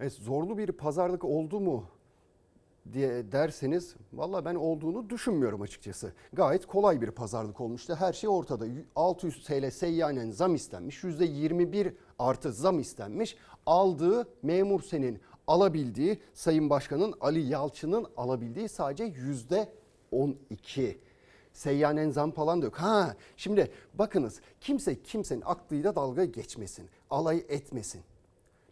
Evet, zorlu bir pazarlık oldu mu diye derseniz valla ben olduğunu düşünmüyorum açıkçası. Gayet kolay bir pazarlık olmuştu. Her şey ortada. 600 TL seyyanen zam istenmiş. %21 artı zam istenmiş. Aldığı memur senin alabildiği Sayın Başkan'ın Ali Yalçın'ın alabildiği sadece %12. Seyyanen zam falan da. Ha şimdi bakınız kimse kimsenin aklıyla dalga geçmesin. Alay etmesin.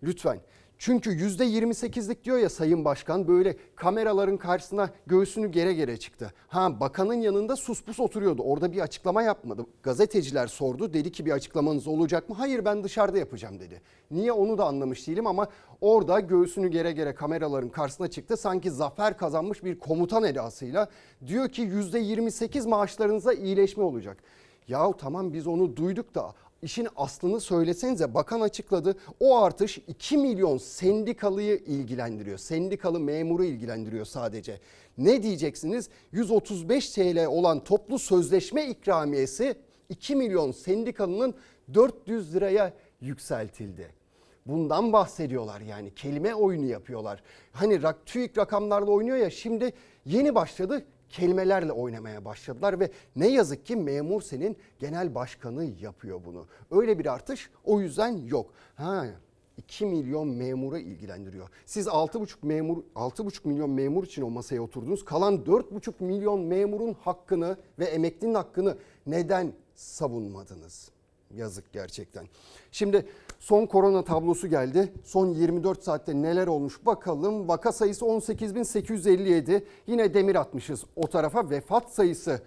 Lütfen. Çünkü %28'lik diyor ya Sayın Başkan böyle kameraların karşısına göğsünü gere gere çıktı. Ha bakanın yanında sus pus oturuyordu. Orada bir açıklama yapmadı. Gazeteciler sordu. Dedi ki bir açıklamanız olacak mı? Hayır ben dışarıda yapacağım dedi. Niye onu da anlamış değilim ama orada göğsünü gere gere kameraların karşısına çıktı. Sanki zafer kazanmış bir komutan edasıyla diyor ki %28 maaşlarınıza iyileşme olacak. Yahu tamam biz onu duyduk da işin aslını söylesenize bakan açıkladı. O artış 2 milyon sendikalıyı ilgilendiriyor. Sendikalı memuru ilgilendiriyor sadece. Ne diyeceksiniz? 135 TL olan toplu sözleşme ikramiyesi 2 milyon sendikalının 400 liraya yükseltildi. Bundan bahsediyorlar yani kelime oyunu yapıyorlar. Hani TÜİK rakamlarla oynuyor ya şimdi yeni başladı kelimelerle oynamaya başladılar ve ne yazık ki memur senin genel başkanı yapıyor bunu. Öyle bir artış o yüzden yok. Ha 2 milyon memura ilgilendiriyor. Siz 6,5 memur 6,5 milyon memur için o masaya oturdunuz. Kalan 4,5 milyon memurun hakkını ve emeklinin hakkını neden savunmadınız? Yazık gerçekten. Şimdi son korona tablosu geldi. Son 24 saatte neler olmuş bakalım. Vaka sayısı 18.857. Yine demir atmışız o tarafa. Vefat sayısı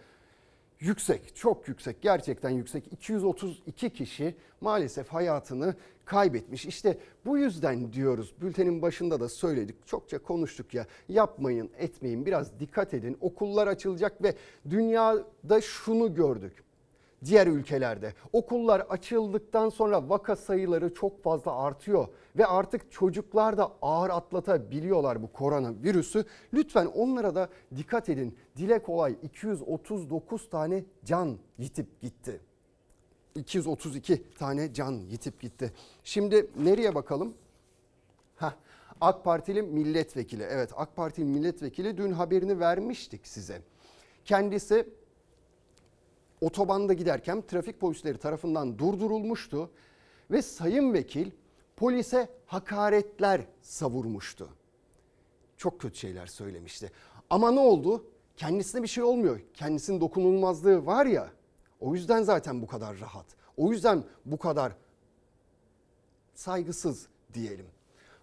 yüksek, çok yüksek, gerçekten yüksek. 232 kişi maalesef hayatını kaybetmiş. İşte bu yüzden diyoruz. Bültenin başında da söyledik. Çokça konuştuk ya. Yapmayın, etmeyin. Biraz dikkat edin. Okullar açılacak ve dünyada şunu gördük diğer ülkelerde. Okullar açıldıktan sonra vaka sayıları çok fazla artıyor ve artık çocuklar da ağır atlatabiliyorlar bu koronavirüsü. Lütfen onlara da dikkat edin. Dile kolay 239 tane can yitip gitti. 232 tane can yitip gitti. Şimdi nereye bakalım? Heh, AK Partili milletvekili. Evet AK Partili milletvekili dün haberini vermiştik size. Kendisi otobanda giderken trafik polisleri tarafından durdurulmuştu ve sayın vekil polise hakaretler savurmuştu. Çok kötü şeyler söylemişti. Ama ne oldu? Kendisine bir şey olmuyor. Kendisinin dokunulmazlığı var ya. O yüzden zaten bu kadar rahat. O yüzden bu kadar saygısız diyelim.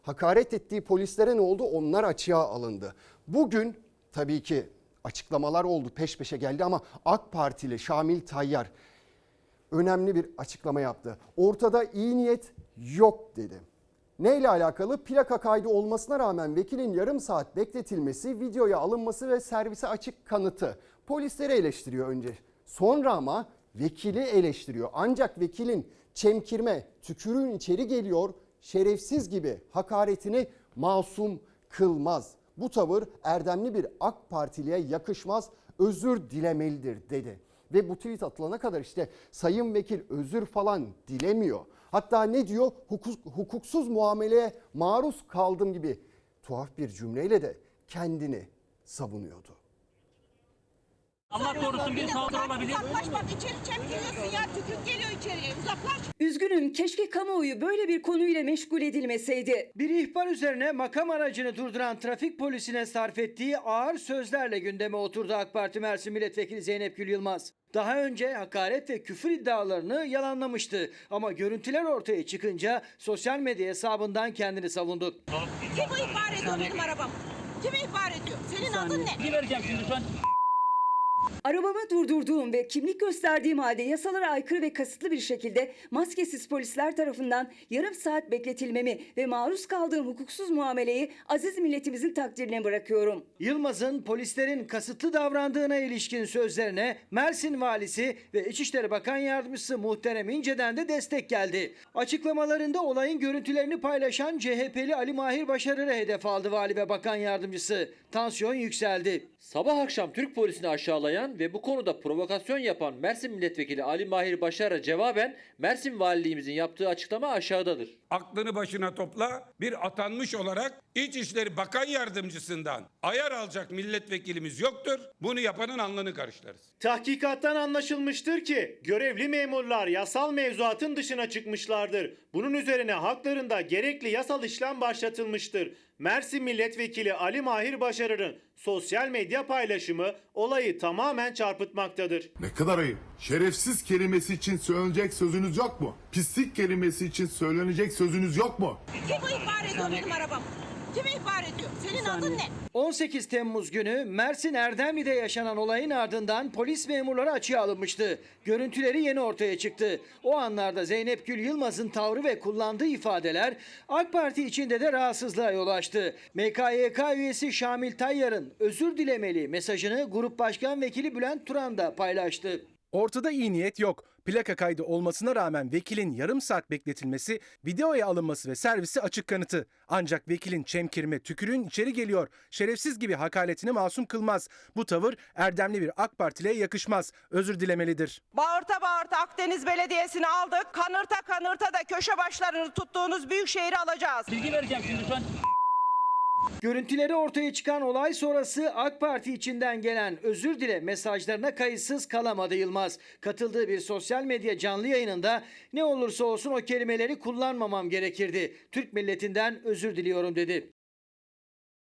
Hakaret ettiği polislere ne oldu? Onlar açığa alındı. Bugün tabii ki açıklamalar oldu peş peşe geldi ama AK Partili Şamil Tayyar önemli bir açıklama yaptı. Ortada iyi niyet yok dedi. Neyle alakalı? Plaka kaydı olmasına rağmen vekilin yarım saat bekletilmesi, videoya alınması ve servise açık kanıtı. Polisleri eleştiriyor önce. Sonra ama vekili eleştiriyor. Ancak vekilin çemkirme, tükürüğün içeri geliyor, şerefsiz gibi hakaretini masum kılmaz. Bu tavır erdemli bir AK Partiliye yakışmaz, özür dilemelidir dedi. Ve bu tweet atılana kadar işte sayın vekil özür falan dilemiyor. Hatta ne diyor? Hukuk, hukuksuz muameleye maruz kaldım gibi tuhaf bir cümleyle de kendini savunuyordu. Allah korusun bir saldırı olabilir. Uzaklaş bak içeri çemkiriyorsun ya tükürük geliyor içeriye uzaklaş. Üzgünüm keşke kamuoyu böyle bir konuyla meşgul edilmeseydi. Bir ihbar üzerine makam aracını durduran trafik polisine sarf ettiği ağır sözlerle gündeme oturdu AK Parti Mersin Milletvekili Zeynep Gül Yılmaz. Daha önce hakaret ve küfür iddialarını yalanlamıştı ama görüntüler ortaya çıkınca sosyal medya hesabından kendini savundu. Kim bu ihbar ediyor benim arabam? Kim ihbar ediyor? Senin adın ne? Bir vereceğim şimdi şu an. Arabamı durdurduğum ve kimlik gösterdiğim halde yasalara aykırı ve kasıtlı bir şekilde maskesiz polisler tarafından yarım saat bekletilmemi ve maruz kaldığım hukuksuz muameleyi aziz milletimizin takdirine bırakıyorum. Yılmaz'ın polislerin kasıtlı davrandığına ilişkin sözlerine Mersin Valisi ve İçişleri Bakan Yardımcısı Muhterem İnce'den de destek geldi. Açıklamalarında olayın görüntülerini paylaşan CHP'li Ali Mahir Başarır'ı hedef aldı Vali ve Bakan Yardımcısı. Tansiyon yükseldi. Sabah akşam Türk polisini aşağılayan ve bu konuda provokasyon yapan Mersin Milletvekili Ali Mahir Başar'a cevaben Mersin Valiliğimizin yaptığı açıklama aşağıdadır. Aklını başına topla. Bir atanmış olarak İçişleri Bakan Yardımcısından ayar alacak milletvekilimiz yoktur. Bunu yapanın alnını karışlarız. Tahkikattan anlaşılmıştır ki görevli memurlar yasal mevzuatın dışına çıkmışlardır. Bunun üzerine haklarında gerekli yasal işlem başlatılmıştır. Mersin Milletvekili Ali Mahir Başarır'ın sosyal medya paylaşımı olayı tamamen çarpıtmaktadır. Ne kadar ayıp. Şerefsiz kelimesi için söylenecek sözünüz yok mu? Pislik kelimesi için söylenecek sözünüz yok mu? Kim bu ihbar ediyor benim arabamı? Kim ihbar ediyor? Senin adın ne? 18 Temmuz günü Mersin Erdemli'de yaşanan olayın ardından polis memurları açığa alınmıştı. Görüntüleri yeni ortaya çıktı. O anlarda Zeynep Gül Yılmaz'ın tavrı ve kullandığı ifadeler AK Parti içinde de rahatsızlığa yol açtı. MKYK üyesi Şamil Tayyar'ın özür dilemeli mesajını Grup Başkan Vekili Bülent Turan da paylaştı. Ortada iyi niyet yok. Plaka kaydı olmasına rağmen vekilin yarım saat bekletilmesi, videoya alınması ve servisi açık kanıtı. Ancak vekilin çemkirme, tükürüğün içeri geliyor, şerefsiz gibi hakaretini masum kılmaz. Bu tavır erdemli bir AK Partiliye yakışmaz. Özür dilemelidir. Bağırta bağırta Akdeniz Belediyesi'ni aldık. Kanırta kanırta da köşe başlarını tuttuğunuz büyük şehri alacağız. Bilgi vereceğim şimdi şu an. Görüntüleri ortaya çıkan olay sonrası AK Parti içinden gelen özür dile mesajlarına kayıtsız kalamadı Yılmaz. Katıldığı bir sosyal medya canlı yayınında ne olursa olsun o kelimeleri kullanmamam gerekirdi. Türk milletinden özür diliyorum dedi.